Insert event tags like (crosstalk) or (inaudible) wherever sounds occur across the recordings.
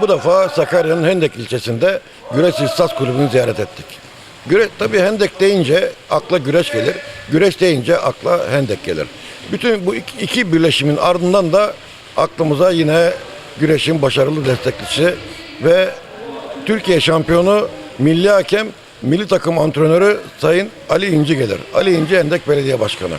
Bu defa Sakarya'nın Hendek ilçesinde Güreş İstas Kulübü'nü ziyaret ettik. Güre, tabii Hendek deyince akla güreş gelir. Güreş deyince akla Hendek gelir. Bütün bu iki birleşimin ardından da aklımıza yine güreşin başarılı destekçisi ve Türkiye şampiyonu milli hakem, milli takım antrenörü Sayın Ali İnci gelir. Ali İnci Hendek Belediye Başkanı.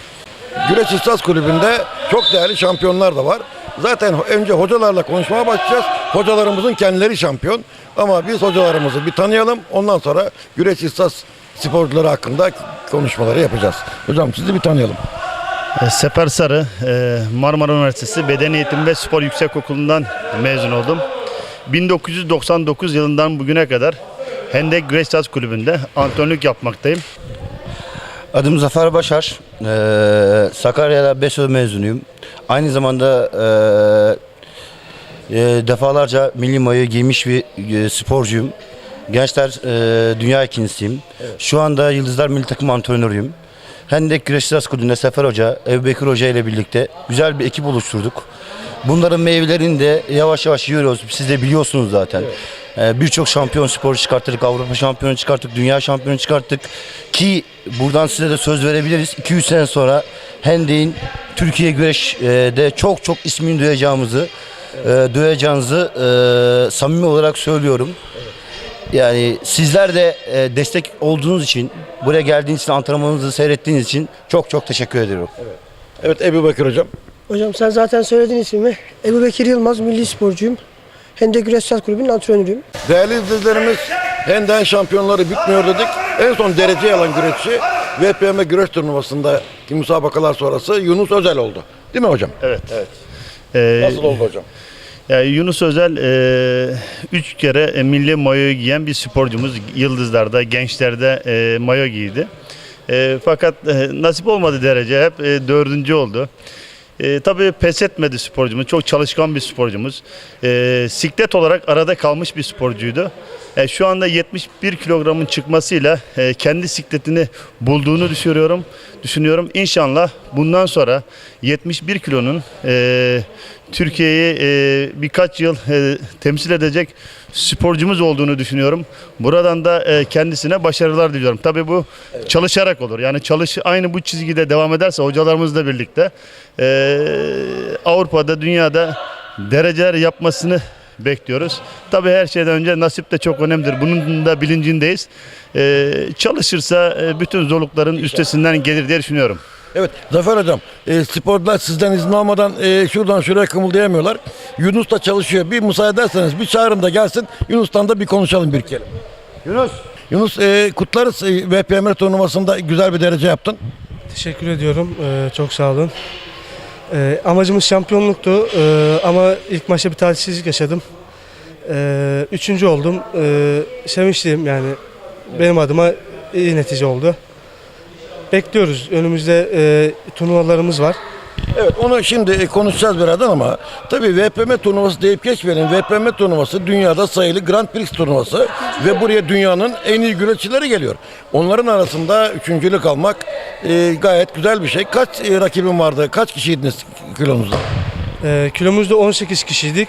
Güreş İstas Kulübü'nde çok değerli şampiyonlar da var. Zaten önce hocalarla konuşmaya başlayacağız. Hocalarımızın kendileri şampiyon. Ama biz hocalarımızı bir tanıyalım. Ondan sonra Güreş İstas sporcuları hakkında konuşmaları yapacağız. Hocam sizi bir tanıyalım. E, Sefer Sarı, e, Marmara Üniversitesi Beden Eğitimi ve Spor Yüksekokulu'ndan mezun oldum. 1999 yılından bugüne kadar Hendek Güreş Kulübü'nde antrenörlük yapmaktayım. Adım Zafer Başar. Ee, Sakarya'da BESÖ mezunuyum. Aynı zamanda e, e, defalarca milli mayo giymiş bir e, sporcuyum. Gençler e, dünya ikincisiyim. Şu anda Yıldızlar Milli Takım antrenörüyüm. Hendek Güreş Saz Kulübü'nde Sefer Hoca, Ebubekir Hoca ile birlikte güzel bir ekip oluşturduk. Bunların meyvelerini de yavaş yavaş yiyoruz. Siz de biliyorsunuz zaten. Ee, Birçok şampiyon sporcu çıkarttık. Avrupa şampiyonu çıkarttık. Dünya şampiyonu çıkarttık. Ki buradan size de söz verebiliriz. 2-3 sene sonra Hendek'in Türkiye güreşde çok çok ismini duyacağımızı e, duyacağınızı e, samimi olarak söylüyorum. Yani sizler de e, destek olduğunuz için, buraya geldiğiniz için, antrenmanınızı seyrettiğiniz için çok çok teşekkür ediyorum. Evet Ebu Bekir Hocam. Hocam sen zaten söyledin ismimi. Ebu Bekir Yılmaz, milli sporcuyum. Hendek Güreş Saz Kulübü'nün antrenörüyüm. Değerli izleyicilerimiz Hendek'in şampiyonları bitmiyor dedik. En son derece alan güreşçi VPM güreş turnuvasında müsabakalar sonrası Yunus Özel oldu. Değil mi hocam? Evet. evet. E, Nasıl oldu hocam? yani Yunus Özel e, üç kere e, milli mayo giyen bir sporcumuz. Yıldızlarda, gençlerde e, mayo giydi. E, fakat e, nasip olmadı derece hep e, dördüncü oldu. E, tabii pes etmedi sporcumuz. Çok çalışkan bir sporcumuz. E, siklet olarak arada kalmış bir sporcuydu. E, şu anda 71 kilogramın çıkmasıyla e, kendi sikletini bulduğunu düşünüyorum. Düşünüyorum. İnşallah bundan sonra 71 kilonun e, Türkiye'yi e, birkaç yıl e, temsil edecek sporcumuz olduğunu düşünüyorum. Buradan da e, kendisine başarılar diliyorum. Tabii bu çalışarak olur. Yani çalış aynı bu çizgide devam ederse hocalarımızla birlikte e, Avrupa'da, dünyada dereceler yapmasını bekliyoruz. Tabii her şeyden önce nasip de çok önemlidir. Bunun da bilincindeyiz. E, çalışırsa e, bütün zorlukların üstesinden gelir diye düşünüyorum. Evet Zafer Hocam e, sporcular sizden izin almadan e, şuradan şuraya kımıldayamıyorlar. Yunus da çalışıyor. Bir müsaade ederseniz bir çağırın da gelsin. Yunus'tan da bir konuşalım bir kelime. Yunus. Yunus e, kutlarız. E, VPMR turnuvasında güzel bir derece yaptın. Teşekkür ediyorum. Ee, çok sağ olun. Ee, amacımız şampiyonluktu Ee, ama ilk maçta bir talihsizlik yaşadım. Ee, üçüncü oldum. Ee, sevinçliyim yani. Benim adıma iyi netice oldu. Bekliyoruz. Önümüzde e, turnuvalarımız var. Evet onu şimdi e, konuşacağız birazdan ama tabii VPM turnuvası deyip geçmeyelim. VPM turnuvası dünyada sayılı Grand Prix turnuvası ve buraya dünyanın en iyi güreşçileri geliyor. Onların arasında üçüncülük almak e, gayet güzel bir şey. Kaç e, rakibin vardı? Kaç kişiydiniz kilonuzda? Ee, kilomuzda 18 kişiydik.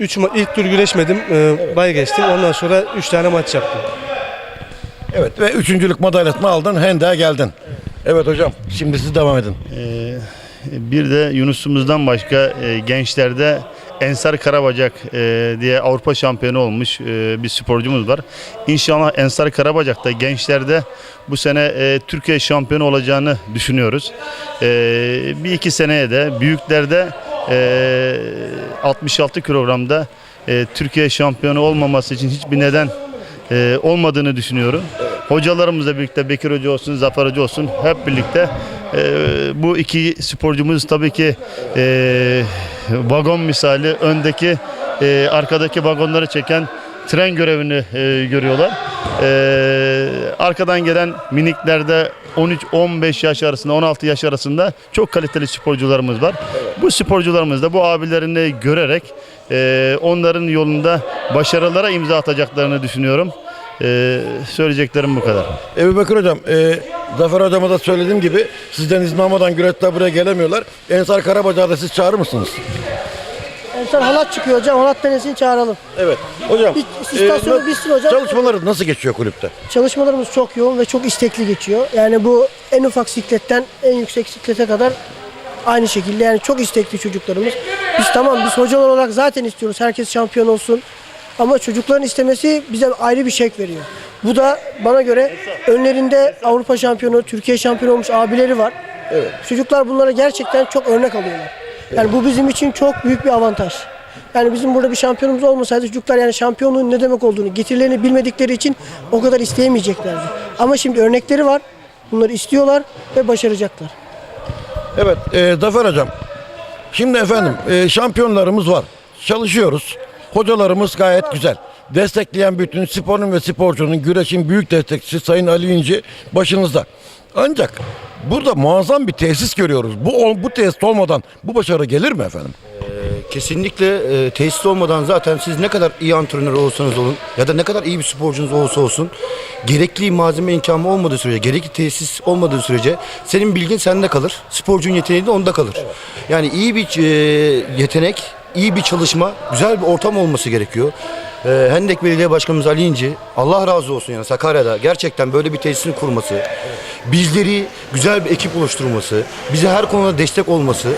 Üç ma- ilk tur güreşmedim. Ee, Bay geçtim. Ondan sonra 3 tane maç yaptım. Evet ve üçüncülük madalyasını aldın. Hendek'e geldin. Evet hocam şimdi siz devam edin. Ee, bir de Yunus'umuzdan başka e, gençlerde Ensar Karabacak e, diye Avrupa şampiyonu olmuş e, bir sporcumuz var. İnşallah Ensar Karabacak da gençlerde bu sene e, Türkiye şampiyonu olacağını düşünüyoruz. E, bir iki seneye de büyüklerde e, 66 kilogramda e, Türkiye şampiyonu olmaması için hiçbir neden e, olmadığını düşünüyorum. Hocalarımızla birlikte Bekir Hoca olsun, Zafer Hoca olsun hep birlikte e, bu iki sporcumuz tabii ki e, vagon misali öndeki e, arkadaki vagonları çeken tren görevini e, görüyorlar. E, arkadan gelen miniklerde 13-15 yaş arasında 16 yaş arasında çok kaliteli sporcularımız var. Bu sporcularımız da bu abilerini görerek e, onların yolunda başarılara imza atacaklarını düşünüyorum. E, söyleyeceklerim bu kadar. Ebu Bekir hocam, e, Zafer hocama da söylediğim gibi sizden izin almadan güreşler buraya gelemiyorlar. Ensar Karabacak'ı da siz çağırır mısınız? Ensar halat çıkıyor hocam. Halat denesini çağıralım. Evet. Hocam. Bir istasyonu na- bitsin hocam. Çalışmaları nasıl geçiyor kulüpte? Çalışmalarımız çok yoğun ve çok istekli geçiyor. Yani bu en ufak sikletten en yüksek siklete kadar aynı şekilde yani çok istekli çocuklarımız. Biz tamam biz hocalar olarak zaten istiyoruz herkes şampiyon olsun. Ama çocukların istemesi bize ayrı bir şek veriyor. Bu da bana göre önlerinde Avrupa şampiyonu, Türkiye şampiyonu olmuş abileri var. Evet. Çocuklar bunlara gerçekten çok örnek alıyorlar. Yani bu bizim için çok büyük bir avantaj. Yani bizim burada bir şampiyonumuz olmasaydı çocuklar yani şampiyonluğun ne demek olduğunu, getirilerini bilmedikleri için o kadar isteyemeyeceklerdi. Ama şimdi örnekleri var. Bunları istiyorlar ve başaracaklar. Evet, e, Zafer Hocam. Şimdi efendim e, şampiyonlarımız var. Çalışıyoruz. Hocalarımız gayet güzel. Destekleyen bütün sporun ve sporcunun güreşin büyük destekçisi Sayın Ali İnci başınızda. Ancak burada muazzam bir tesis görüyoruz. Bu bu tesis olmadan bu başarı gelir mi efendim? Kesinlikle e, tesis olmadan zaten siz ne kadar iyi antrenör olursanız olun ya da ne kadar iyi bir sporcunuz olursa olsun gerekli malzeme imkanı olmadığı sürece, gerekli tesis olmadığı sürece senin bilgin sende kalır. Sporcunun yeteneği de onda kalır. Yani iyi bir e, yetenek, iyi bir çalışma, güzel bir ortam olması gerekiyor. E, Hendek Belediye Başkanımız Ali İnci, Allah razı olsun yani Sakarya'da gerçekten böyle bir tesisin kurması, bizleri güzel bir ekip oluşturması, bize her konuda destek olması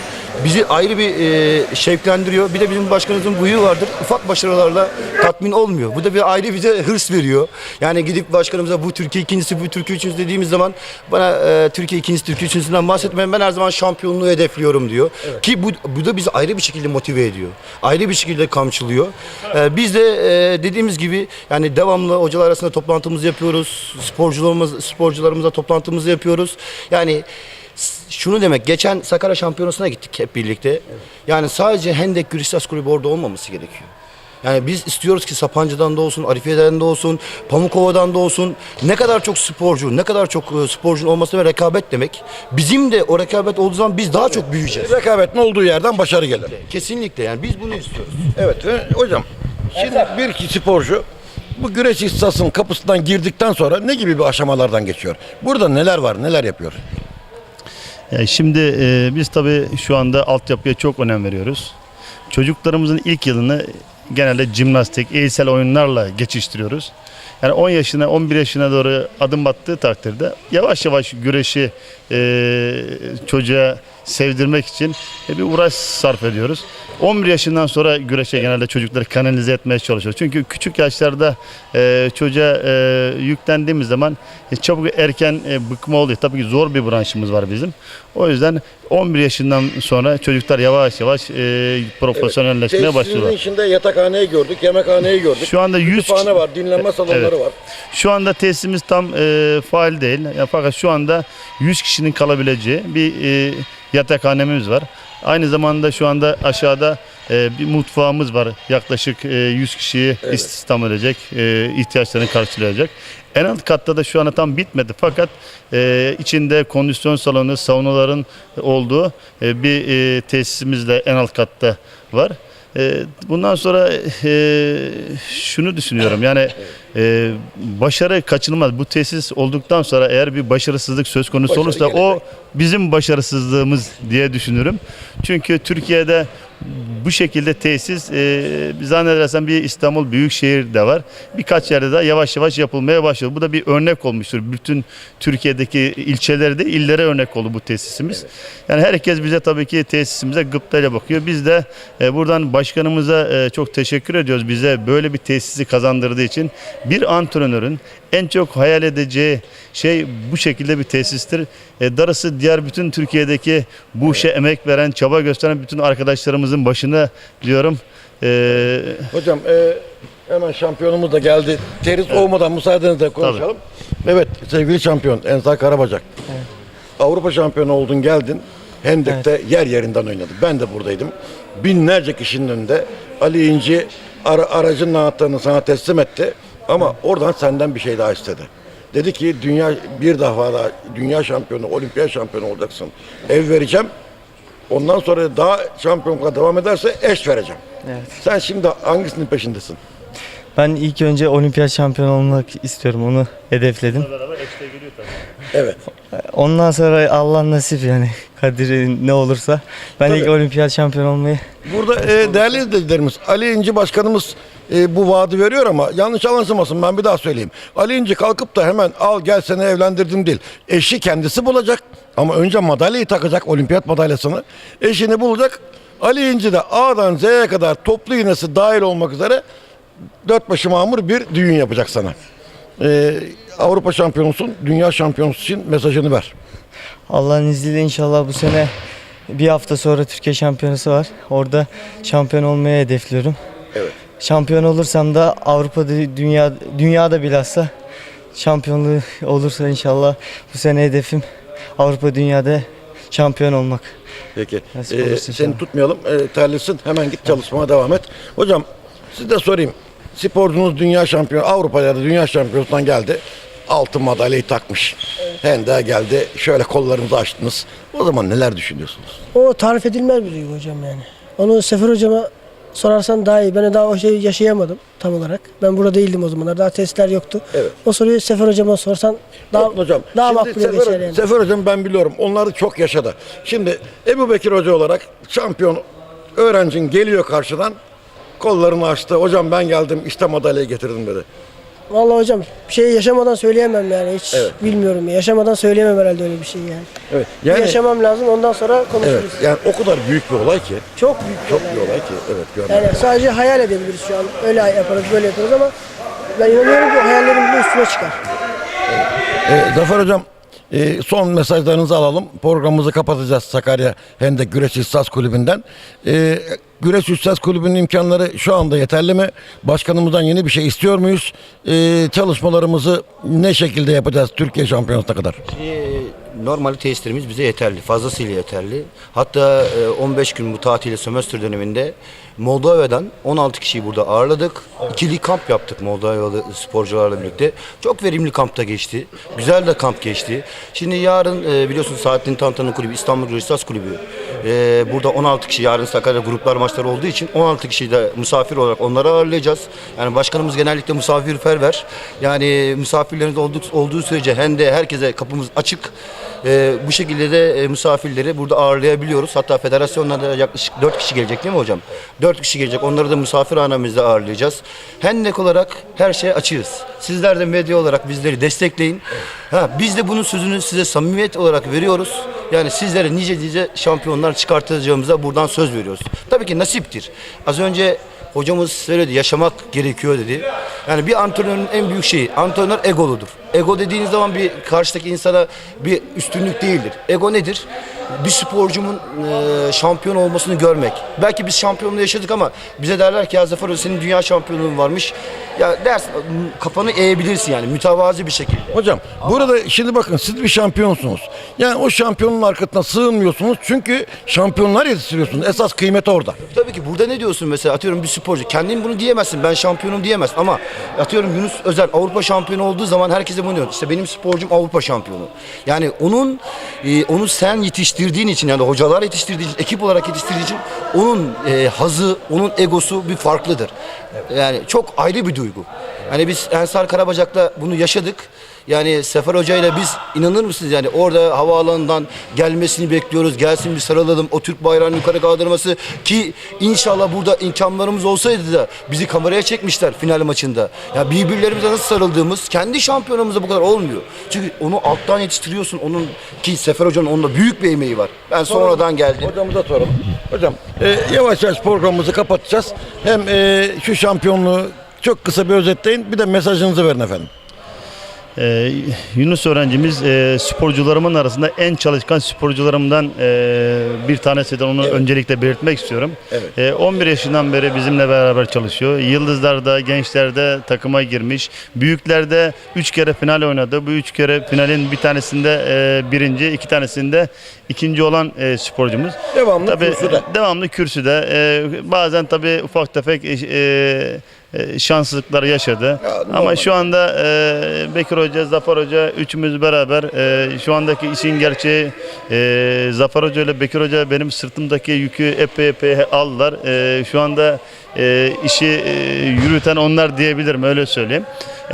bizi ayrı bir e, şevklendiriyor. Bir de bizim başkanımızın buyu vardır. Ufak başarılarla tatmin olmuyor. Bu da bir ayrı bize hırs veriyor. Yani gidip başkanımıza bu Türkiye ikincisi, bu Türkiye üçüncüsü dediğimiz zaman bana e, Türkiye ikincisi, Türkiye üçüncüsünden bahsetmeyin. Ben her zaman şampiyonluğu hedefliyorum diyor. Ki bu, bu da bizi ayrı bir şekilde motive ediyor. Ayrı bir şekilde kamçılıyor. E, biz de e, dediğimiz gibi yani devamlı hocalar arasında toplantımızı yapıyoruz. Sporcularımız sporcularımızla toplantımızı yapıyoruz. Yani şunu demek geçen Sakarya Şampiyonası'na gittik hep birlikte. Yani sadece Hendek Güristas Kulübü orada olmaması gerekiyor. Yani biz istiyoruz ki Sapanca'dan da olsun, Arifiye'den de olsun, Pamukova'dan da olsun. Ne kadar çok sporcu, ne kadar çok e, sporcunun olması ve rekabet demek. Bizim de o rekabet olduğu zaman biz daha çok büyüyeceğiz. Rekabetin olduğu yerden başarı gelir. Kesinlikle yani biz bunu istiyoruz. Evet ve hocam şimdi bir iki sporcu bu güreş istasının kapısından girdikten sonra ne gibi bir aşamalardan geçiyor? Burada neler var, neler yapıyor? Yani şimdi e, biz tabii şu anda altyapıya çok önem veriyoruz. Çocuklarımızın ilk yılını genelde jimnastik, eğitsel oyunlarla geçiştiriyoruz. Yani 10 yaşına, 11 yaşına doğru adım attığı takdirde yavaş yavaş güreşi e, çocuğa sevdirmek için e, bir uğraş sarf ediyoruz. 11 yaşından sonra güreşe genelde çocukları kanalize etmeye çalışıyoruz. Çünkü küçük yaşlarda e, çocuğa e, yüklendiğimiz zaman e, çabuk erken e, bıkma oluyor. Tabii ki zor bir branşımız var bizim. O yüzden 11 yaşından sonra çocuklar yavaş yavaş e, profesyonelleşmeye başlıyorlar. içinde yatakhaneyi gördük, yemekhaneyi gördük. Şu anda 100 Kütüphane var, dinlenme salonları Evet. var. Şu anda tesisimiz tam e, faal değil. Fakat şu anda 100 kişinin kalabileceği bir e, yatakhanemiz var. Aynı zamanda şu anda aşağıda e, bir mutfağımız var. Yaklaşık e, 100 kişiyi istihdam edecek, e, ihtiyaçlarını karşılayacak. En alt katta da şu anda tam bitmedi fakat e, içinde kondisyon salonu, saunaların olduğu e, bir e, tesisimiz de en alt katta var. E, bundan sonra e, şunu düşünüyorum yani e, başarı kaçınılmaz. Bu tesis olduktan sonra eğer bir başarısızlık söz konusu Başarı olursa gelecek. o bizim başarısızlığımız diye düşünürüm. Çünkü Türkiye'de bu şekilde tesis e, zannedersem bir İstanbul Büyükşehir de var. Birkaç yerde de yavaş yavaş yapılmaya başlıyor. Bu da bir örnek olmuştur. Bütün Türkiye'deki ilçelerde illere örnek oldu bu tesisimiz. Yani herkes bize tabii ki tesisimize gıptayla bakıyor. Biz de e, buradan başkanımıza e, çok teşekkür ediyoruz. Bize böyle bir tesisi kazandırdığı için bir antrenörün en çok hayal edeceği şey bu şekilde bir tesistir. E, darısı diğer bütün Türkiye'deki bu işe emek veren, çaba gösteren bütün arkadaşlarımızın başına diyorum. E, Hocam e, hemen şampiyonumuz da geldi. Teris olmadan müsaadenizle konuşalım. Evet sevgili şampiyon Ensar Karabacak. Avrupa şampiyonu oldun geldin. Hendek'te yer yerinden oynadın. Ben de buradaydım. Binlerce kişinin önünde Ali İnci ara, aracın anahtarını sana teslim etti. Ama oradan senden bir şey daha istedi. Dedi ki dünya bir defa daha dünya şampiyonu, olimpiyat şampiyonu olacaksın. Ev vereceğim. Ondan sonra daha şampiyonluğa devam ederse eş vereceğim. Evet. Sen şimdi hangisinin peşindesin? Ben ilk önce olimpiyat şampiyonu olmak istiyorum. Onu hedefledim. Evet. Ondan sonra Allah nasip yani. Kaderi ne olursa. Ben ilk Tabii. olimpiyat şampiyonu olmayı Burada e, değerli izleyicilerimiz Ali İnci Başkanımız e, bu vaadi veriyor ama yanlış anlaşılmasın ben bir daha söyleyeyim. Ali İnci kalkıp da hemen al gel seni evlendirdim değil. Eşi kendisi bulacak ama önce madalyayı takacak olimpiyat madalyasını. Eşini bulacak. Ali İnci de A'dan Z'ye kadar toplu iğnesi dahil olmak üzere dört başı mamur bir düğün yapacak sana. E, Avrupa şampiyonusun, dünya şampiyonusu için mesajını ver. Allah'ın izniyle inşallah bu sene bir hafta sonra Türkiye şampiyonası var. Orada şampiyon olmayı hedefliyorum. Evet. Şampiyon olursam da Avrupa'da dünya dünyada bilhassa şampiyonluğu olursa inşallah bu sene hedefim Avrupa dünyada şampiyon olmak. Peki. Nasip Ee, seni inşallah. tutmayalım. Ee, terlisin. Hemen git çalışmaya devam et. Hocam siz de sorayım. Sporcunuz dünya şampiyonu, Avrupa'da da dünya şampiyonusundan geldi. Altın madalyayı takmış. Hendek'e geldi. Şöyle kollarınızı açtınız. O zaman neler düşünüyorsunuz? O tarif edilmez bir duygu hocam yani. Onu Sefer hocama sorarsan daha iyi. Ben daha o şeyi yaşayamadım tam olarak. Ben burada değildim o zamanlar. Daha testler yoktu. Evet. O soruyu Sefer hocama sorsan daha, Yok hocam. daha Şimdi makbule Sefer, geçer yani. Sefer hocam ben biliyorum. Onları çok yaşadı. Şimdi Ebu Bekir Hoca olarak şampiyon öğrencin geliyor karşıdan. Kollarını açtı. Hocam ben geldim işte madalyayı getirdim dedi. Vallahi hocam bir şey yaşamadan söyleyemem yani. Hiç Evet. bilmiyorum. Yaşamadan söyleyemem herhalde öyle bir şey yani. Evet. Bir Yani, yaşamam lazım ondan sonra konuşuruz. evet. Yani o kadar büyük bir olay ki. Çok büyük bir Çok olay. bir olay ki. Evet. görmek Yani sadece hayal edebiliriz şu an. Öyle yaparız, böyle yaparız ama ben inanıyorum ki o hayallerin bile üstüne çıkar. E, Zafer Hocam e, son mesajlarınızı alalım. Programımızı kapatacağız Sakarya Hendek Güreş İhsas Kulübü'nden. E, Güreş İhsas Kulübü'nün imkanları şu anda yeterli mi? Başkanımızdan yeni bir şey istiyor muyuz? E, çalışmalarımızı ne şekilde yapacağız Türkiye Şampiyonası'na kadar? Normali tesislerimiz bize yeterli. Fazlasıyla yeterli. Hatta e, 15 gün bu tatili sömestr döneminde Moldova'dan 16 kişiyi burada ağırladık. İkili kamp yaptık Moldovalı sporcularla birlikte. Çok verimli kampta geçti. Güzel de kamp geçti. Şimdi yarın e, biliyorsunuz Saadettin Tantan'ın kulübü İstanbul Güreşsaz Kulübü. E, burada 16 kişi yarın Sakarya gruplar maçları olduğu için 16 kişiyi de misafir olarak onları ağırlayacağız. Yani başkanımız genellikle misafirperver. Yani misafirleriniz olduğu, olduğu sürece hem de herkese kapımız açık. Ee, bu şekilde de e, misafirleri burada ağırlayabiliyoruz. Hatta federasyonlarda yaklaşık 4 kişi gelecek değil mi hocam? 4 kişi gelecek. Onları da misafirhanemizde ağırlayacağız. Hendek olarak her şeye açığız. Sizler de medya olarak bizleri destekleyin. Ha, biz de bunun sözünü size samimiyet olarak veriyoruz. Yani sizlere nice nice şampiyonlar çıkartacağımıza buradan söz veriyoruz. Tabii ki nasiptir. Az önce Hocamız söyledi yaşamak gerekiyor dedi. Yani bir antrenörün en büyük şeyi antrenör egoludur. Ego dediğiniz zaman bir karşıdaki insana bir üstünlük değildir. Ego nedir? Bir sporcumun e, şampiyon olmasını görmek. Belki biz şampiyonluğu yaşadık ama bize derler ki ya Zafer Hoca senin dünya şampiyonluğun varmış. Ya dersin kafanı eğebilirsin yani mütevazi bir şekilde. Hocam burada şimdi bakın siz bir şampiyonsunuz. Yani o şampiyonun arkasına sığınmıyorsunuz. Çünkü şampiyonlar yetiştiriyorsunuz. Esas kıymet orada. Tabii ki burada ne diyorsun mesela atıyorum bir sporcu kendin bunu diyemezsin ben şampiyonum diyemez ama atıyorum Yunus Özel Avrupa şampiyonu olduğu zaman herkese bunu diyor işte benim sporcum Avrupa şampiyonu. Yani onun e, onu sen yetiştirdiğin için yani hocalar yetiştirdiği için ekip olarak yetiştirdiği için onun e, hazı onun egosu bir farklıdır. Yani çok ayrı bir duygu. Hani biz Ensar Karabacak'ta bunu yaşadık. Yani Sefer Hoca ile biz inanır mısınız yani orada havaalanından gelmesini bekliyoruz. Gelsin bir sarılalım. O Türk bayrağını yukarı kaldırması ki inşallah burada imkanlarımız olsaydı da bizi kameraya çekmişler final maçında. Ya birbirlerimize nasıl sarıldığımız kendi şampiyonumuzda bu kadar olmuyor. Çünkü onu alttan yetiştiriyorsun. Onun ki Sefer Hoca'nın onda büyük bir emeği var. Ben sonradan geldim. Hocamıza soralım. Hocam e, yavaş yavaş programımızı kapatacağız. Hem e, şu şampiyonluğu çok kısa bir özetleyin. Bir de mesajınızı verin efendim. Ee, Yunus öğrencimiz e, sporcularımın arasında en çalışkan sporcularımdan e, bir tanesi de onu öncelikle belirtmek istiyorum. Evet. E, 11 yaşından beri bizimle beraber çalışıyor. Yıldızlarda, gençlerde takıma girmiş. Büyüklerde 3 kere final oynadı. Bu 3 kere finalin bir tanesinde e, birinci, iki tanesinde ikinci olan e, sporcumuz. Devamlı Tabii, kürsüde. Devamlı kürsüde. E, bazen tabii ufak tefek e, e, şanssızlıklar yaşadı. Ya, Ama normal. şu anda e, Bekir Hoca, Zafer Hoca üçümüz beraber e, şu andaki işin gerçeği e, Zafer Hoca ile Bekir Hoca benim sırtımdaki yükü epey epey aldılar. E, şu anda e, işi e, yürüten onlar diyebilirim öyle söyleyeyim.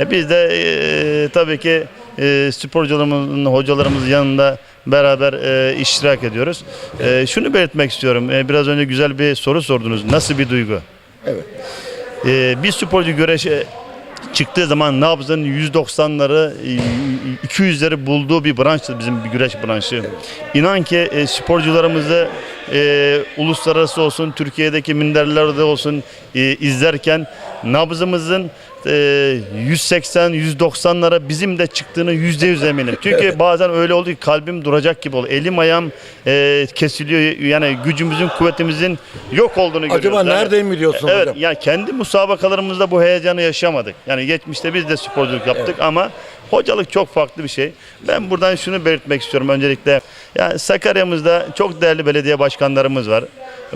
E, biz de e, tabii ki e, sporcularımızın, hocalarımızın yanında beraber e, iştirak ediyoruz. E, şunu belirtmek istiyorum. E, biraz önce güzel bir soru sordunuz. Nasıl bir duygu? Evet. E, bir sporcu güreşe çıktığı zaman nabzın 190'ları, e, 200'leri bulduğu bir branştır bizim bir güreş branşı. İnan ki e, sporcularımızı e, uluslararası olsun, Türkiye'deki minderlerde olsun e, izlerken nabzımızın 180-190'lara bizim de çıktığını yüzde yüz eminim. Çünkü (laughs) bazen öyle oldu ki kalbim duracak gibi oluyor. Elim ayağım e, kesiliyor. Yani gücümüzün, kuvvetimizin yok olduğunu görüyoruz. Acaba Yani- nereden biliyorsun Evet, hocam? yani kendi musabakalarımızda bu heyecanı yaşamadık. Yani geçmişte biz de sporculuk yaptık ama hocalık çok farklı bir şey. Ben buradan şunu belirtmek istiyorum öncelikle. Yani Sakarya'mızda çok değerli belediye başkanlarımız var.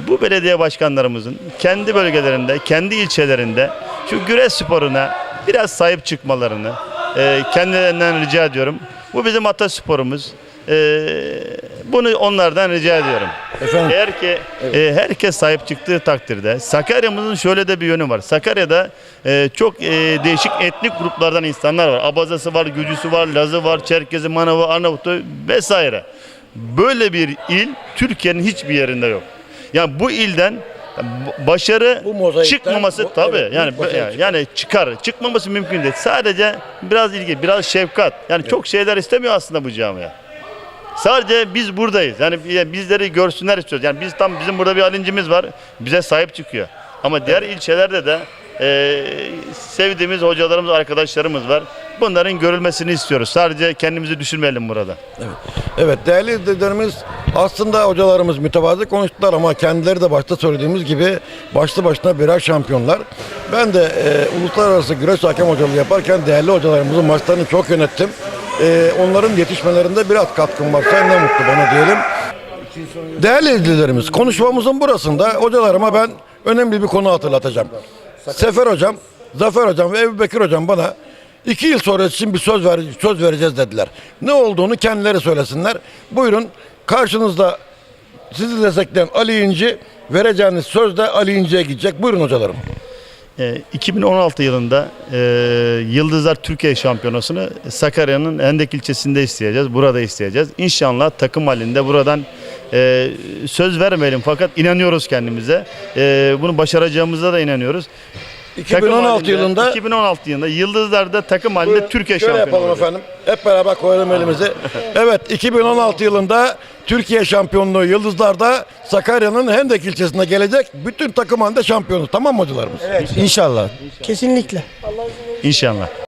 Bu belediye başkanlarımızın kendi bölgelerinde, kendi ilçelerinde şu güreş sporuna biraz sahip çıkmalarını e, kendilerinden rica ediyorum. Bu bizim atasporumuz. E, bunu onlardan rica ediyorum. Efendim? Eğer ki e, herkes sahip çıktığı takdirde Sakarya'mızın şöyle de bir yönü var. Sakarya'da e, çok e, değişik etnik gruplardan insanlar var. Abazası var, Gücüsü var, Lazı var, Çerkezi, Manavı, Arnavutlu vesaire. Böyle bir il Türkiye'nin hiçbir yerinde yok. Yani bu ilden başarı Bu mozaikten çıkmaması bu- tabii evet, yani başarı yani, çıkar. yani çıkar çıkmaması mümkün değil. Sadece biraz ilgi, biraz şefkat. Yani çok şeyler istemiyor aslında bu camia. Sadece biz buradayız. Yani bi- bizleri görsünler istiyoruz. Yani biz tam bizim burada bir alincimiz var. Bize sahip çıkıyor. Ama diğer ilçelerde de e, sevdiğimiz hocalarımız, arkadaşlarımız var. Bunların görülmesini istiyoruz. Sadece kendimizi düşünmeyelim burada. Evet değerli izleyicilerimiz aslında hocalarımız mütevazı konuştular ama kendileri de başta söylediğimiz gibi başlı başına birer şampiyonlar. Ben de e, uluslararası güreş hakem hocalığı yaparken değerli hocalarımızın maçlarını çok yönettim. E, onların yetişmelerinde biraz katkım varsa ne mutlu bana diyelim. Değerli izleyicilerimiz konuşmamızın burasında hocalarıma ben önemli bir konu hatırlatacağım. Sefer hocam, Zafer hocam ve Ebu Bekir hocam bana iki yıl sonra için bir söz, ver, söz vereceğiz dediler. Ne olduğunu kendileri söylesinler. Buyurun karşınızda sizi destekleyen Ali İnci vereceğiniz söz de Ali İnci'ye gidecek. Buyurun hocalarım. E, 2016 yılında e, Yıldızlar Türkiye Şampiyonası'nı Sakarya'nın Hendek ilçesinde isteyeceğiz. Burada isteyeceğiz. İnşallah takım halinde buradan e, söz vermeyelim fakat inanıyoruz kendimize. E, bunu başaracağımıza da inanıyoruz. Takım 2016 halinde- yılında 2016 yılında Yıldızlar'da takım halinde Buyurun, Türkiye şöyle şampiyonu yapalım efendim. Hep beraber koyalım elimizi. (laughs) Evet 2016 yılında Türkiye şampiyonluğu Yıldızlar'da Sakarya'nın Hendek ilçesine gelecek. Bütün takım halinde şampiyonuz. Tamam mı hocalarımız? İnşallah. Kesinlikle. İnşallah.